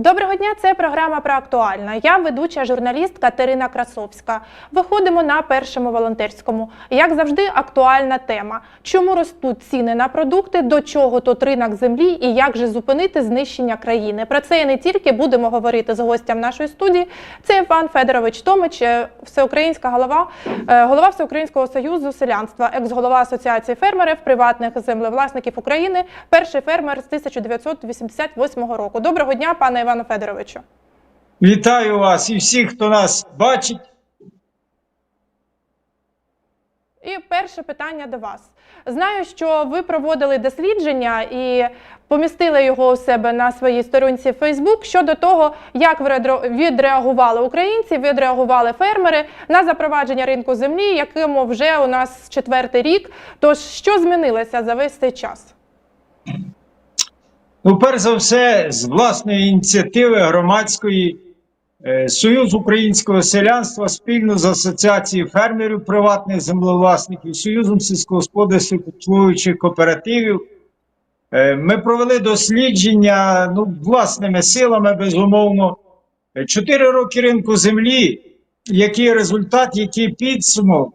Доброго дня, це програма про актуальне. Я ведуча журналіст Катерина Красовська. Виходимо на першому волонтерському. Як завжди, актуальна тема: чому ростуть ціни на продукти, до чого тут ринок землі і як же зупинити знищення країни? Про це і не тільки будемо говорити з гостям нашої студії. Це Іван Федорович Томич, е, всеукраїнська голова, е, голова Всеукраїнського союзу селянства, екс-голова Асоціації фермерів приватних землевласників України, перший фермер з 1988 року. Доброго дня, пане Івану Федоровичу. Вітаю вас і всіх, хто нас бачить. І перше питання до вас. Знаю, що ви проводили дослідження і помістили його у себе на своїй сторінці Facebook щодо того, як відре- відреагували українці, відреагували фермери на запровадження ринку землі, якому вже у нас четвертий рік. Тож що змінилося за весь цей час? Ну, перш за все, з власної ініціативи громадської е, Союз українського селянства спільно з Асоціацією фермерів приватних землевласників, Союзом сільськогосподарських обслуговуючих кооперативів. е, Ми провели дослідження ну, власними силами, безумовно. Чотири роки ринку землі, який результат, який підсумок,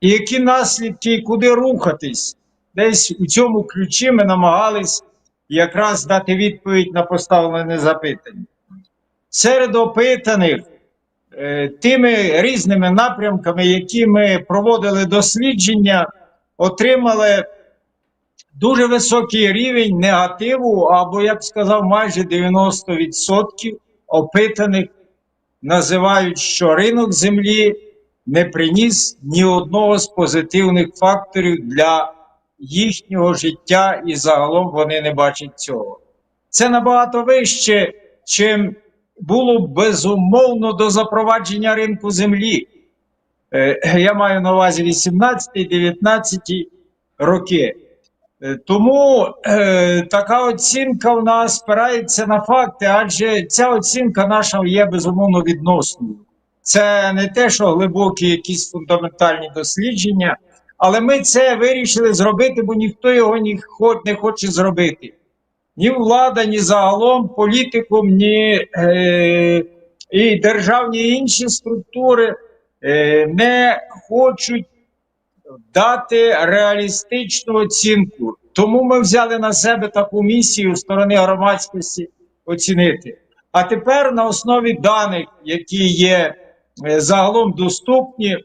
і які наслідки, куди рухатись. Десь у цьому ключі ми намагались якраз дати відповідь на поставлене запитання. Серед опитаних е, тими різними напрямками, які ми проводили дослідження, отримали дуже високий рівень негативу, або, як сказав, майже 90% опитаних називають, що ринок землі не приніс ні одного з позитивних факторів для їхнього життя, і загалом вони не бачать цього. Це набагато вище, чим було безумовно до запровадження ринку землі. Е, Я маю на увазі 18-19 роки. Е, Тому е, така оцінка в нас спирається на факти, адже ця оцінка наша є безумовно відносною. Це не те, що глибокі якісь фундаментальні дослідження, але ми це вирішили зробити, бо ніхто його не хоче зробити. Ні влада, ні загалом політикум, ні е, і державні інші структури е, не хочуть дати реалістичну оцінку. Тому ми взяли на себе таку місію сторони громадськості оцінити. А тепер на основі даних, які є е, загалом доступні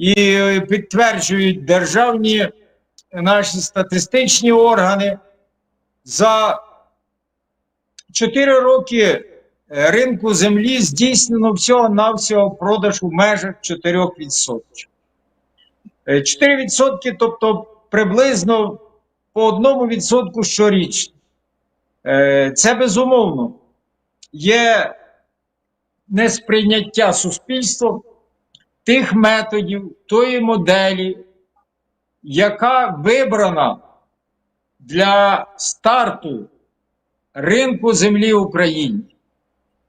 і е, підтверджують державні наші статистичні органи, за 4 роки е, ринку землі здійснено всього-навсього продаж у межах 4%. Е, 4%, тобто приблизно по одному відсотку щорічно. Е, Це безумовно є несприйняття суспільством тих методів, тої моделі, яка вибрана для старту ринку землі в Україні.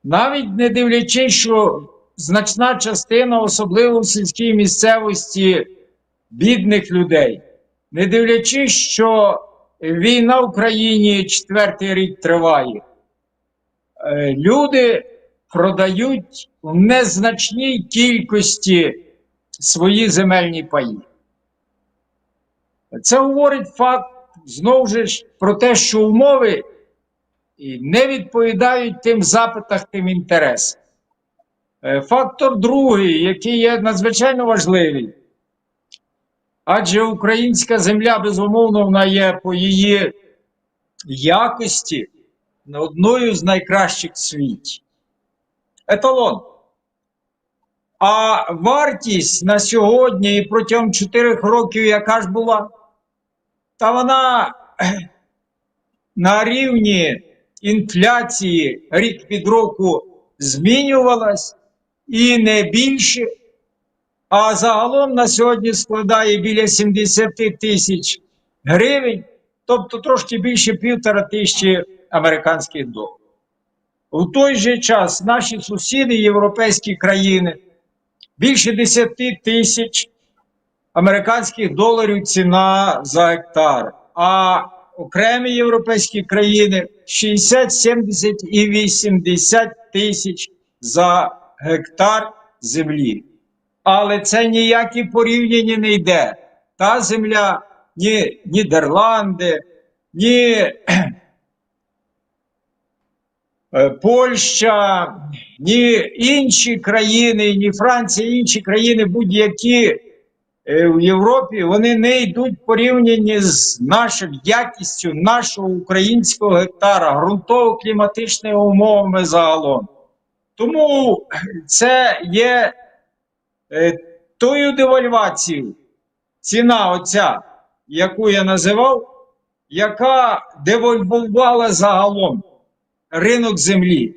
Навіть не дивлячись, що значна частина, особливо в сільській місцевості бідних людей, не дивлячись, що війна в Україні четвертий рік триває, е, люди продають в незначній кількості свої земельні паї. Це говорить факт знову ж про те, що умови не відповідають тим запитах, тим інтересам. Е, Фактор другий, який є надзвичайно важливий, адже українська земля, безумовно, вона є по її якості одною з найкращих в. Еталон. А вартість на сьогодні і протягом 4 років, яка ж була, та вона на рівні інфляції рік від року змінювалась і не більше. А загалом на сьогодні складає біля 70 тисяч гривень, тобто трошки більше півтора тисячі американських доларів. У той же час наші сусіди, європейські країни, більше 10 тисяч американських доларів ціна за гектар. А окремі європейські країни 60, 70 і 80 тисяч за гектар землі. Але це ніякі порівняння не йде. Та земля, ні Нідерланди, ні Польща, ні інші країни, ні Франція, інші країни, будь-які е, в Європі, вони не йдуть в порівнянні з нашою якістю нашого українського гектара, ґрунтово-кліматичними умовами загалом. Тому це є е, тою девальвацією, ціна оця, яку я називав, яка девальвувала загалом ринок землі.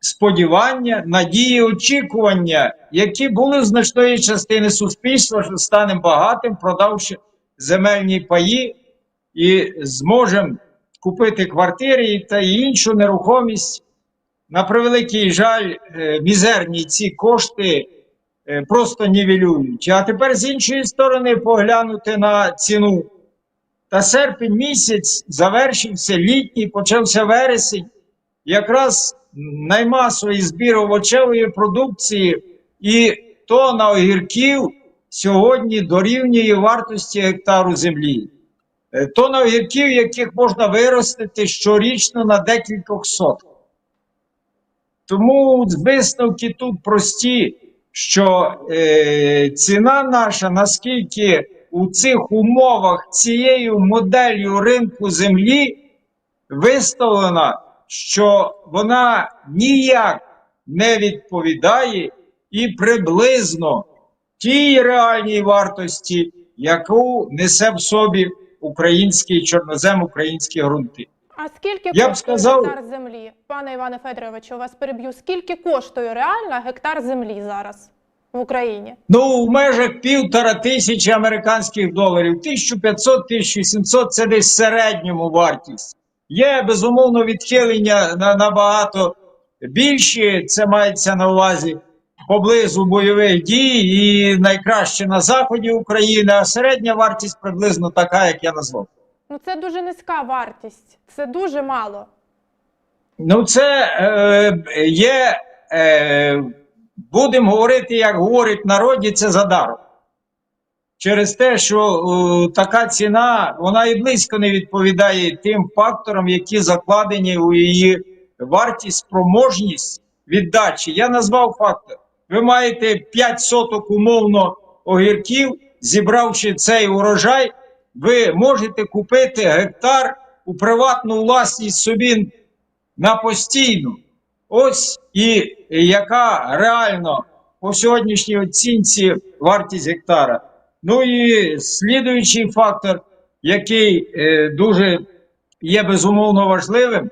Сподівання, надії, очікування, які були значної частини суспільства, що станемо багатим, продавши земельні паї і зможемо купити квартири та іншу нерухомість. На превеликий жаль, е, мізерні ці кошти е, просто нівелюють. А тепер з іншої сторони поглянути на ціну. Та серпень місяць завершився літній, почався вересень. Якраз наймасовий збір овочевої продукції і тонна огірків сьогодні дорівнює вартості гектару землі. Е, Тонна огірків, яких можна виростити щорічно на декількох сот. Тому висновки тут прості, що е, ціна наша, наскільки у цих умовах цією моделлю ринку землі виставлена, що вона ніяк не відповідає і приблизно тій реальній вартості, яку несе в собі український чорнозем, українські ґрунти. А скільки Я б сказав- гектар землі? Пане Іване Федоровичу, вас переб'ю. Скільки коштує реально гектар землі зараз в Україні? Ну, в межах півтора тисячі американських доларів, 1500-1700 це десь середньому вартість. Є безумовно відхилення на набагато більші. Це мається на увазі поблизу бойових дій і найкраще на заході України. А середня вартість приблизно така, як я назвав. Ну це дуже низька вартість. Це дуже мало. Ну, це е, є, е, будемо говорити, як говорять в народі, це задаром. Через те, що е, така ціна, вона і близько не відповідає тим факторам, які закладені у її вартість, спроможність віддачі. Я назвав фактор. Ви маєте 5 соток умовно огірків, зібравши цей урожай, ви можете купити гектар у приватну власність собі на постійну. Ось і яка реально по сьогоднішній оцінці вартість гектара. Ну і слідуючий фактор, який е, дуже є безумовно важливим.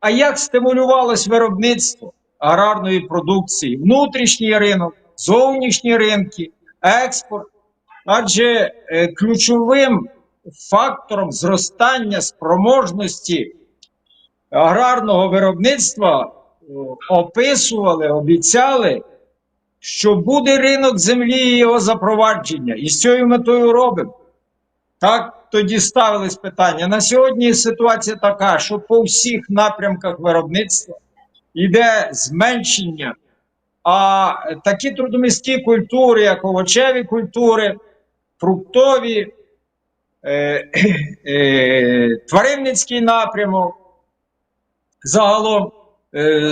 А як стимулювалось виробництво аграрної продукції, внутрішній ринок, зовнішні ринки, експорт? Адже е, ключовим фактором зростання спроможності аграрного виробництва описували, обіцяли, що буде ринок землі і його запровадження. І з цією метою робимо. Так тоді ставились питання. На сьогодні ситуація така, що по всіх напрямках виробництва йде зменшення. А такі трудомісткі культури, як овочеві культури, фруктові, е, е, тваринницький напрямок, загалом е,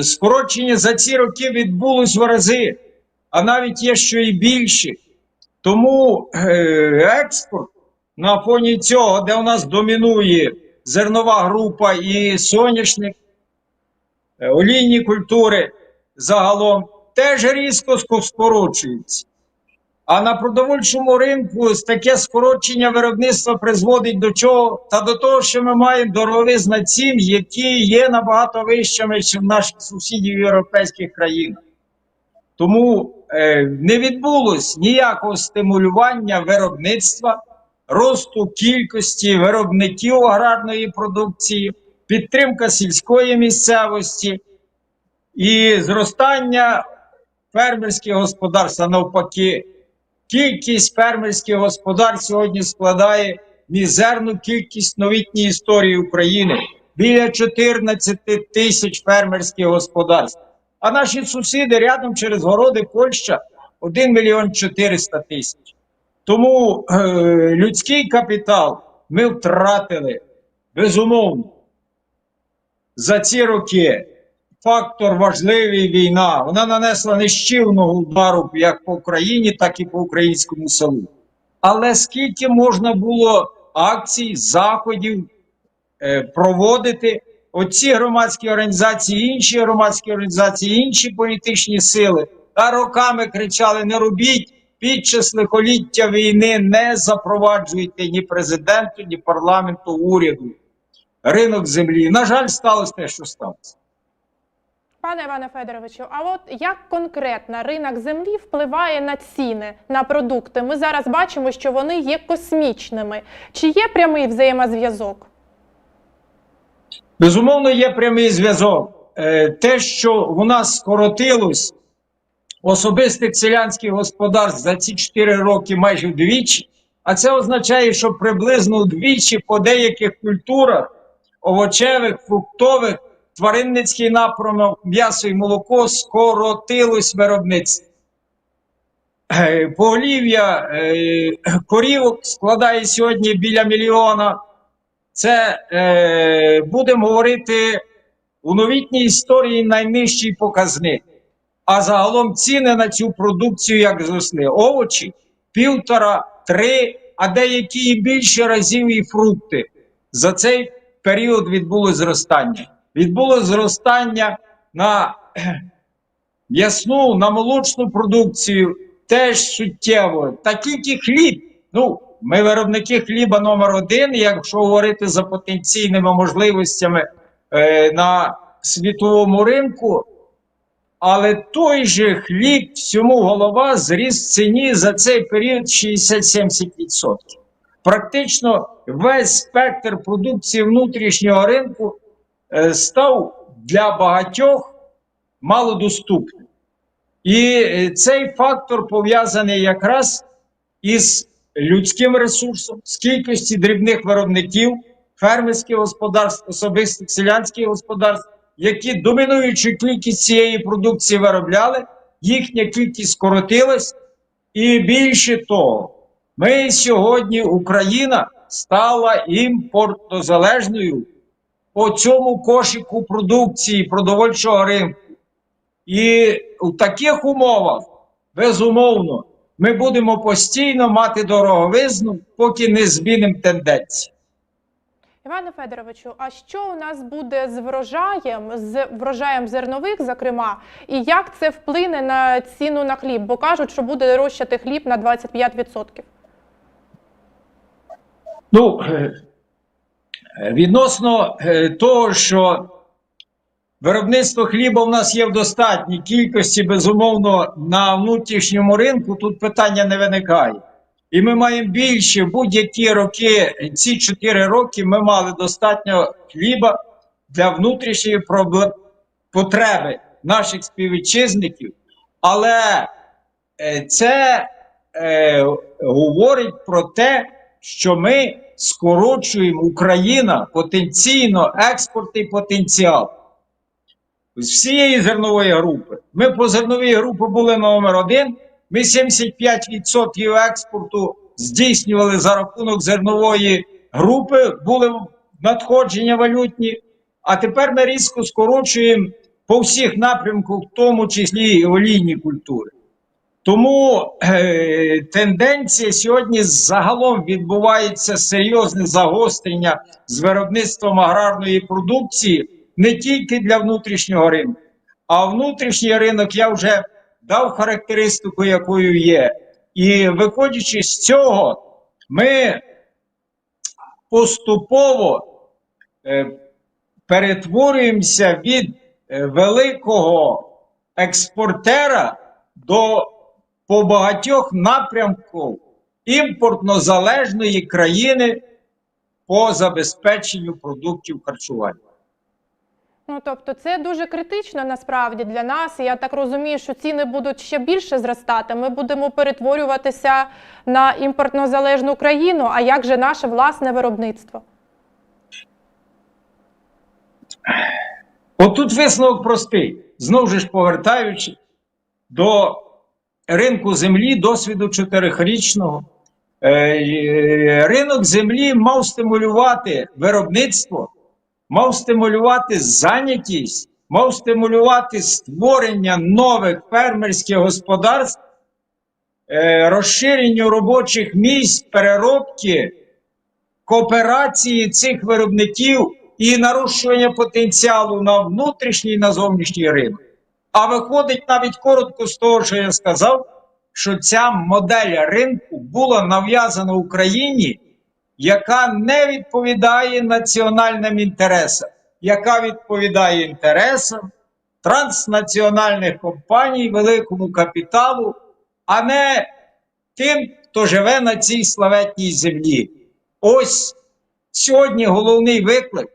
скорочення за ці роки відбулось в рази, а навіть є що і більше. Тому е, експорт на фоні цього, де у нас домінує зернова група і соняшник, е, олійні культури загалом теж різко ско- скорочуються. А на продовольчому ринку таке скорочення виробництва призводить до чого? Та до того, що ми маємо дороговизна цін, які є набагато вищими, ніж в наших сусідів європейських країнах. Тому е, не відбулось ніякого стимулювання виробництва, росту кількості виробників аграрної продукції, підтримка сільської місцевості і зростання фермерських господарств, навпаки. Кількість фермерських господарств сьогодні складає мізерну кількість новітньої історії України біля 14 тисяч фермерських господарств. А наші сусіди рядом через городи Польща 1 мільйон 400 тисяч. Тому е, людський капітал ми втратили безумовно. За ці роки фактор важливий війна. Вона нанесла нищівного удару як по Україні, так і по українському селу. Але скільки можна було акцій, заходів е, проводити, оці громадські організації, інші громадські організації, інші політичні сили та роками кричали: не робіть під час лихоліття війни, не запроваджуйте ні президенту, ні парламенту, уряду. Ринок землі. На жаль, сталося те, що сталося. Пане Іване Федоровичу, а от як конкретно ринок землі впливає на ціни на продукти? Ми зараз бачимо, що вони є космічними. Чи є прямий взаємозв'язок? Безумовно, є прямий зв'язок. Е, Те, що у нас скоротилось особистих селянських господарств за ці 4 роки майже вдвічі, а це означає, що приблизно вдвічі по деяких культурах овочевих, фруктових, тваринницький напрямок, м'ясо і молоко скоротилось виробництво. Е, Поголів'я е, корівок складає сьогодні біля мільйона. Це е, будемо говорити у новітній історії найнижчий показник. А загалом ціни на цю продукцію як зросли. Овочі півтора, три, а деякі і більше разів і фрукти. За цей період відбулось зростання. Відбулось зростання на м'ясну, на молочну продукцію теж суттєво. Та тільки хліб. Ну, ми виробники хліба номер один, якщо говорити за потенційними можливостями е, на світовому ринку. Але той же хліб, всьому голова зріс в ціні за цей період 60-70%. Практично весь спектр продукції внутрішнього ринку став для багатьох малодоступним. І е, цей фактор пов'язаний якраз із людським ресурсом, з кількості дрібних виробників, фермерських господарств, особистих селянських господарств, які домінуючу кількість цієї продукції виробляли, їхня кількість скоротилась. І більше того, ми сьогодні, Україна, стала імпортозалежною по цьому кошику продукції продовольчого ринку. І в таких умовах, безумовно, ми будемо постійно мати дороговизну, поки не змінимо тенденції. Іване Федоровичу, а що у нас буде з врожаєм, з врожаєм зернових, зокрема, і як це вплине на ціну на хліб? Бо кажуть, що буде дорожчати хліб на 25%. Ну, відносно е, того, що виробництво хліба в нас є в достатній кількості, безумовно, на внутрішньому ринку, тут питання не виникає. І ми маємо більше будь-які роки, ці 4 роки ми мали достатньо хліба для внутрішньої потреби наших співвітчизників. Але е, це е, говорить про те, що ми скорочуємо Україна потенційно експортний потенціал з всієї зернової групи. Ми по зерновій групі були номер один. Ми 75% експорту здійснювали за рахунок зернової групи, були надходження валютні. А тепер ми різко скорочуємо по всіх напрямках, в тому числі і олійні культури. Тому е, тенденція сьогодні загалом відбувається серйозне загострення з виробництвом аграрної продукції не тільки для внутрішнього ринку, а внутрішній ринок я вже дав характеристику, якою є. І виходячи з цього, ми поступово е, перетворюємося від е, великого експортера до по багатьох напрямків імпортно залежної країни по забезпеченню продуктів харчування. Ну тобто, це дуже критично насправді для нас. І Я так розумію, що ціни будуть ще більше зростати. Ми будемо перетворюватися на імпортно залежну країну. А як же наше власне виробництво? Отут висновок простий. Знову ж повертаючи до ринку землі досвіду чотирихрічного. Е, е, Ринок землі мав стимулювати виробництво, мав стимулювати зайнятість, мав стимулювати створення нових фермерських господарств, е, розширенню робочих місць, переробки, кооперації цих виробників і нарощування потенціалу на внутрішній і на зовнішній ринок. А виходить навіть коротко з того, що я сказав, що ця модель ринку була нав'язана Україні, яка не відповідає національним інтересам, яка відповідає інтересам транснаціональних компаній, великому капіталу, а не тим, хто живе на цій славетній землі. Ось сьогодні головний виклик,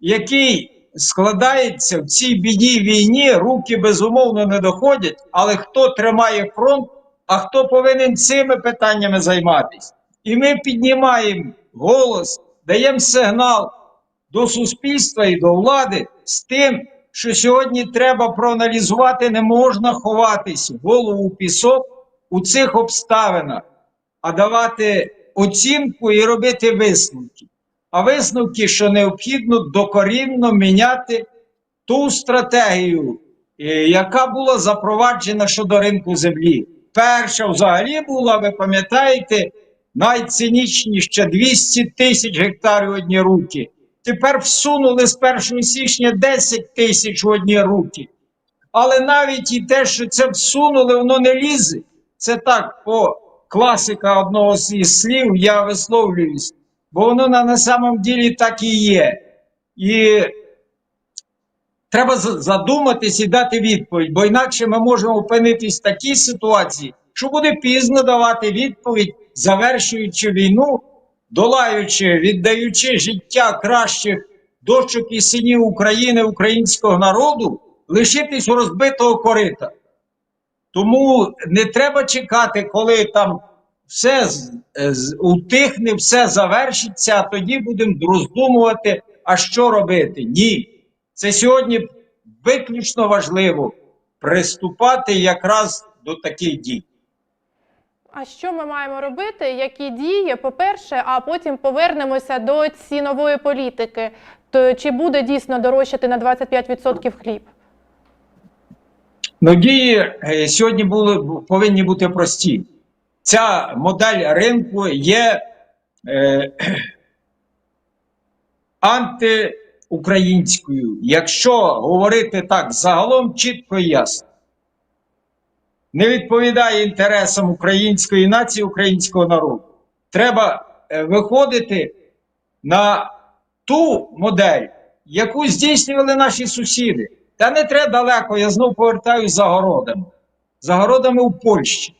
який складається в цій біді війні, руки безумовно не доходять, але хто тримає фронт, а хто повинен цими питаннями займатися? І ми піднімаємо голос, даємо сигнал до суспільства і до влади з тим, що сьогодні треба проаналізувати, не можна ховатись голову в пісок у цих обставинах, а давати оцінку і робити висновки. А висновки, що необхідно докорінно міняти ту стратегію, е, яка була запроваджена щодо ринку землі. Перша взагалі була, ви пам'ятаєте, найцинічні ще 200 тисяч гектарів одні руки. Тепер всунули з 1 січня 10 тисяч в одні руки. Але навіть і те, що це всунули, воно не лізе. Це так, по класика одного з слів я висловлююсь, бо воно на, на самом ділі так і є. І треба задуматись і дати відповідь, бо інакше ми можемо опинитись в такій ситуації, що буде пізно давати відповідь, завершуючи війну, долаючи, віддаючи життя кращих дочок і синів України, українського народу, лишитись у розбитого корита. Тому не треба чекати, коли там все з- утихне, все завершиться, а тоді будемо роздумувати, а що робити. Ні. Це сьогодні виключно важливо приступати якраз до таких дій. А що ми маємо робити? Які дії? По-перше, а потім повернемося до цінової політики. То чи буде дійсно дорожчати на 25% хліб? Ну, дії е, сьогодні були, повинні бути прості. Ця модель ринку є е, антиукраїнською. Якщо говорити так загалом чітко і ясно, не відповідає інтересам української нації, українського народу. Треба е, виходити на ту модель, яку здійснювали наші сусіди. Та не треба далеко, я знову повертаюся за городами. За городами у Польщі.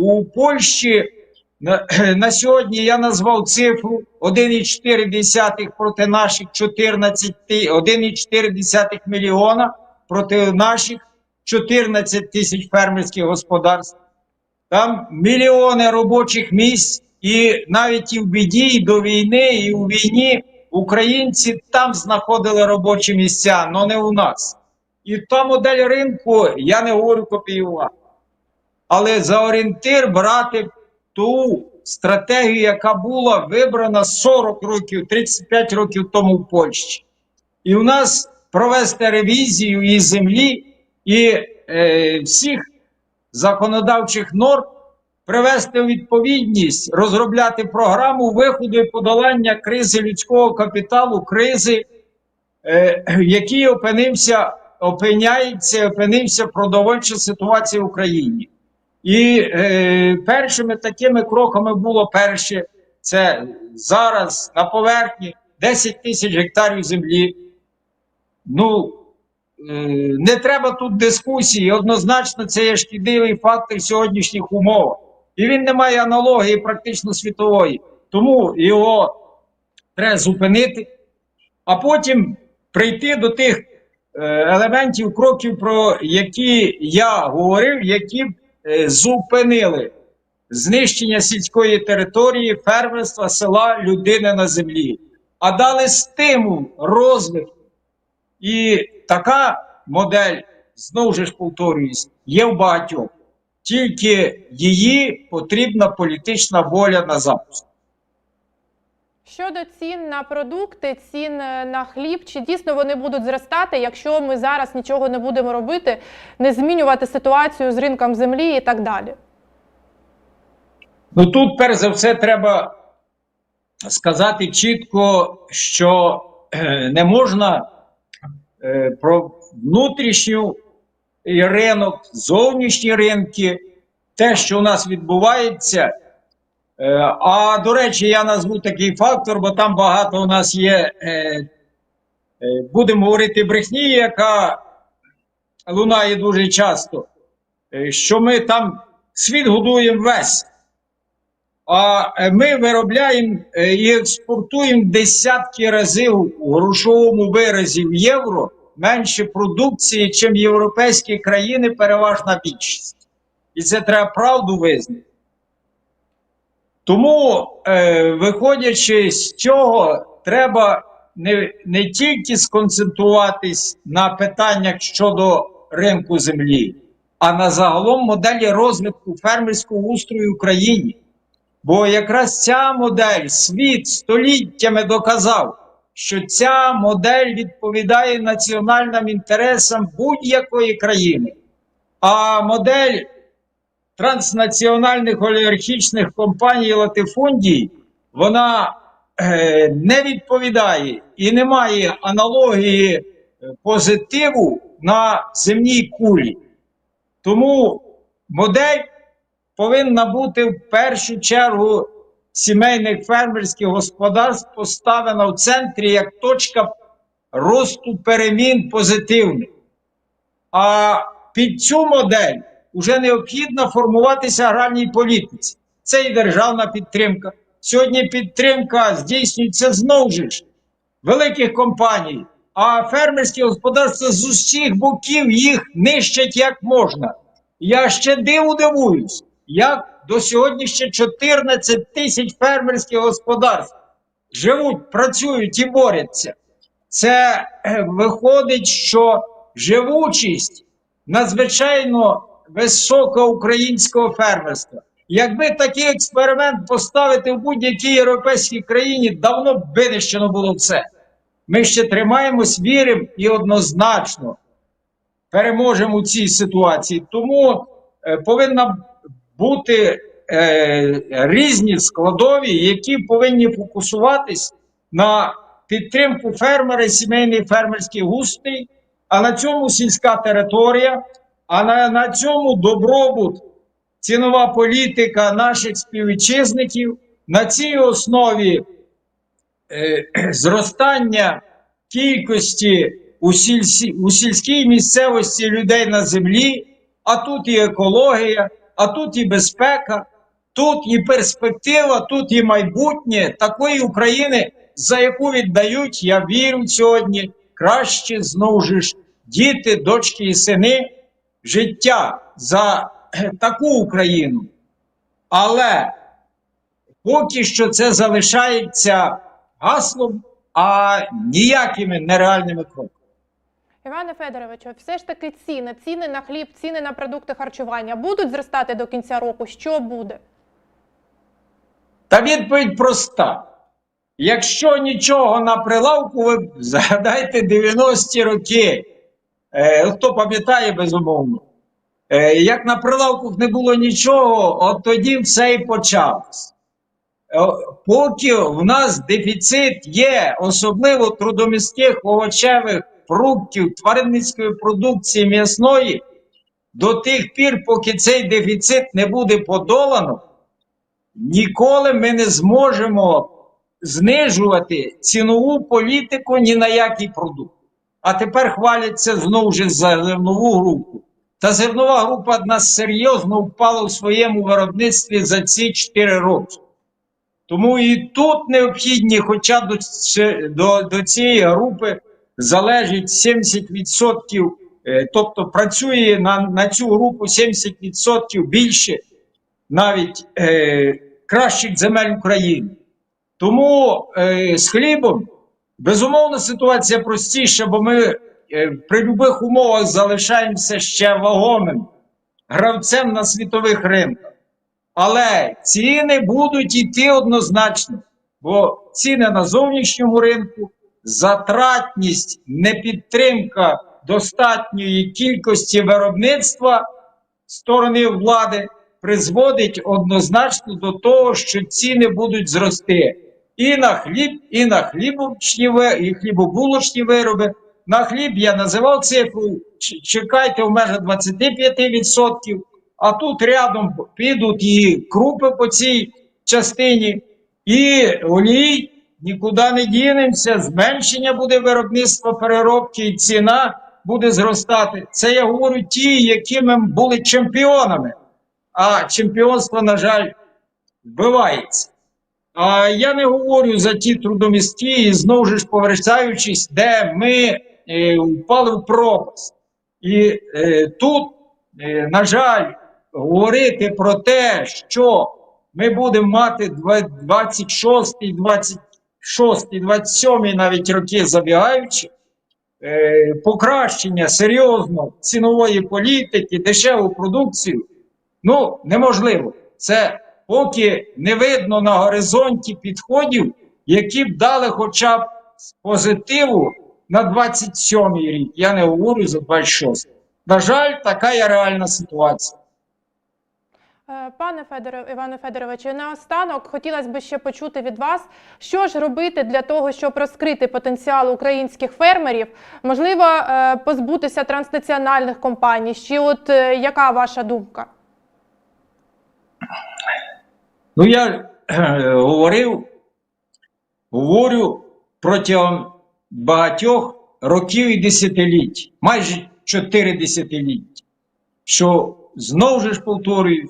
У Польщі на, на сьогодні я назвав цифру 1,4 проти наших 14, 1,4 мільйона проти наших 14 тисяч фермерських господарств. Там мільйони робочих місць, і навіть і в біді, і до війни, і у війні українці там знаходили робочі місця, але не у нас. І та модель ринку, я не говорю копіювати. Але за орієнтир брати ту стратегію, яка була вибрана 40 років, 35 років тому в Польщі. І у нас провести ревізію і землі, і е, всіх законодавчих норм, привести у відповідність, розробляти програму виходу і подолання кризи людського капіталу, кризи, е, в якій опинився, опиняється, опинився продовольча ситуація в Україні. І е, першими такими кроками було перше, це зараз на поверхні 10 тисяч гектарів землі. Ну, е, не треба тут дискусії. Однозначно, це є шкідливий фактор сьогоднішніх умовах. І він не має аналогії практично світової. Тому його треба зупинити, а потім прийти до тих е, елементів, кроків, про які я говорив, які зупинили знищення сільської території, фермерства, села, людини на землі, а дали стимул розвитку. І така модель, знову ж повторююсь, є в багатьох. Тільки її потрібна політична воля на запуск. Щодо цін на продукти, цін е, на хліб, чи дійсно вони будуть зростати, якщо ми зараз нічого не будемо робити, не змінювати ситуацію з ринком землі і так далі? Ну тут, перш за все, треба сказати чітко, що е, не можна е, про внутрішню ринок, зовнішні ринки, те, що у нас відбувається. Е, А до речі, я назву такий фактор, бо там багато у нас є, е, е, будемо говорити, брехні, яка лунає дуже часто, що ми там світ годуємо весь. А ми виробляємо і експортуємо десятки разів у грошовому виразі в євро менше продукції, чим європейські країни, переважна більшість. І це треба правду визнати. Тому, е, виходячи з цього, треба не, не тільки сконцентруватись на питаннях щодо ринку землі, а на загалом моделі розвитку фермерського устрою в Україні. Бо якраз ця модель світ століттями доказав, що ця модель відповідає національним інтересам будь-якої країни. А модель транснаціональних олігархічних компаній латифундій, вона е, не відповідає і не має аналогії е, позитиву на земній кулі. Тому модель повинна бути в першу чергу сімейних фермерських господарств поставлена в центрі як точка росту перемін позитивних. А під цю модель вже необхідно формуватися аграрній політиці. Це і державна підтримка. Сьогодні підтримка здійснюється знову ж великих компаній, а фермерські господарства з усіх боків їх нищать як можна. Я ще диву дивуюсь, як до сьогодні ще 14 тисяч фермерських господарств живуть, працюють і борються. Це е, виходить, що живучість надзвичайно висока українського фермерства. Якби такий експеримент поставити в будь-якій європейській країні, давно б винищено було все. Ми ще тримаємось, віримо і однозначно переможемо у цій ситуації. Тому е, повинна бути е, різні складові, які повинні фокусуватись на підтримку фермера, сімейний фермерський густий, а на цьому сільська територія, а на, на цьому добробут, цінова політика наших співвітчизників. На цій основі е, зростання кількості у, сільсі, у сільській місцевості людей на землі, а тут і екологія, а тут і безпека, тут і перспектива, тут і майбутнє такої України, за яку віддають, я вірю сьогодні, краще знову ж діти, дочки і сини життя за е, таку Україну. Але поки що це залишається гаслом, а ніякими нереальними кроками. Іване Федоровичу, все ж таки ціни, ціни на хліб, ціни на продукти харчування будуть зростати до кінця року. Що буде? Та відповідь проста. Якщо нічого на прилавку, ви згадайте 90-ті роки. Е, хто пам'ятає, безумовно. Е, як на прилавках не було нічого, от тоді все і почалось. Е, поки в нас дефіцит є, особливо трудомістких овочевих фруктів, тваринницької продукції м'ясної, до тих пір, поки цей дефіцит не буде подолано, ніколи ми не зможемо знижувати цінову політику ні на який продукт. А тепер хваляться знову ж за зернову групу. Та зернова група нас серйозно впала в своєму виробництві за ці 4 роки. Тому і тут необхідні, хоча до, до, до цієї групи залежить 70%, е, тобто працює на, на цю групу 70% більше навіть е, кращих земель України. Тому е, з хлібом, безумовно, ситуація простіша, бо ми е, при будь-яких умовах залишаємося ще вагомим гравцем на світових ринках. Але ціни будуть йти однозначно, бо ціни на зовнішньому ринку, затратність, непідтримка достатньої кількості виробництва сторони влади призводить однозначно до того, що ціни будуть зрости і на хліб, і на хлібочні і хлібобулочні вироби. На хліб я називав цифру. Чекайте в межах 25%, а тут рядом підуть і крупи по цій частині, і олій. Нікуди не дінемося, зменшення буде виробництва переробки, і ціна буде зростати. Це я говорю ті, якими були чемпіонами. А чемпіонство, на жаль, вбивається. А я не говорю за ті трудомісткі, і знову ж повертаючись, де ми е, впали в пропасть. І е, тут, е, на жаль, говорити про те, що ми будемо мати 26, 26, 27 навіть роки забігаючи, е, покращення серйозно цінової політики, дешеву продукцію, ну, неможливо. Це поки не видно на горизонті підходів, які б дали хоча б з позитиву на 27-й рік. Я не говорю за 26. На жаль, така є реальна ситуація. Е, Пане Федоре, Іване Федоровичу, наостанок хотілося б ще почути від вас, що ж робити для того, щоб розкрити потенціал українських фермерів, можливо, е, позбутися транснаціональних компаній. Чи от е, яка ваша думка? Ну, я е, говорив, говорю протягом багатьох років і десятиліть, майже чотири десятиліття, що знову ж повторюю,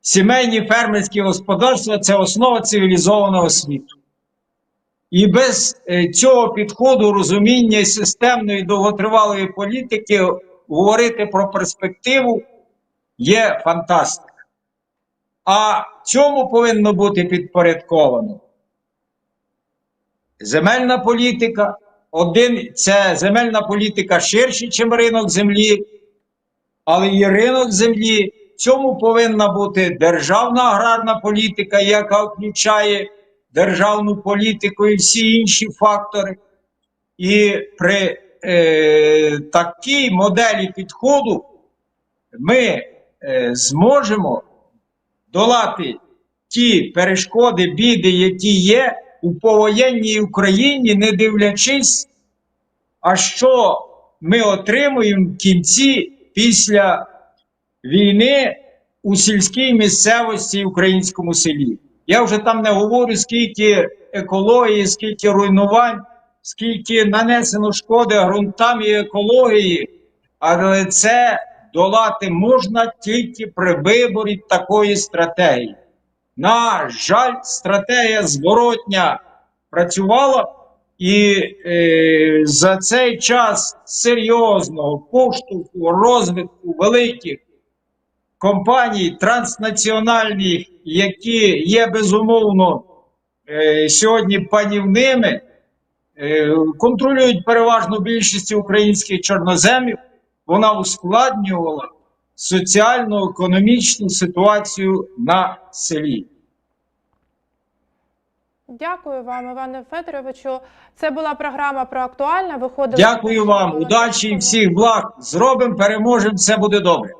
сімейні фермерські господарства це основа цивілізованого світу. І без е, цього підходу, розуміння системної довготривалої політики говорити про перспективу є фантастика. А цьому повинно бути підпорядковано. Земельна політика. Один це земельна політика ширше, ніж ринок землі, але і ринок землі. Цьому повинна бути державна аграрна політика, яка включає державну політику і всі інші фактори. І при е, такій моделі підходу ми е, зможемо долати ті перешкоди, біди, які є у повоєнній Україні, не дивлячись, а що ми отримуємо в кінці після війни у сільській місцевості українському селі. Я вже там не говорю, скільки екології, скільки руйнувань, скільки нанесено шкоди ґрунтам і екології, але це долати можна тільки при виборі такої стратегії. На жаль, стратегія зворотня працювала, і е, за цей час серйозного поштовху розвитку великих компаній транснаціональних, які є безумовно е, сьогодні панівними, е, контролюють переважну більшість українських чорноземів, вона ускладнювала соціально-економічну ситуацію на селі. Дякую вам, Іване Федоровичу. Це була програма про актуальне. Виходили Дякую вам, удачі і всіх благ. Зробимо, переможемо, все буде добре.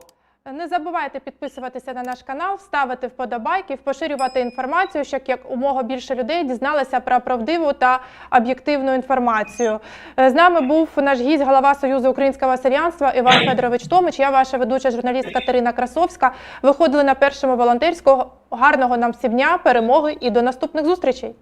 Не забувайте підписуватися на наш канал, ставити вподобайки, поширювати інформацію, щоб як умога більше людей дізналися про правдиву та об'єктивну інформацію. Е, З нами був наш гість, голова Союзу українського селянства Іван Федорович Томич. Я ваша ведуча журналіст Катерина Красовська. Виходили на першому волонтерського. Гарного нам всім дня, перемоги і до наступних зустрічей.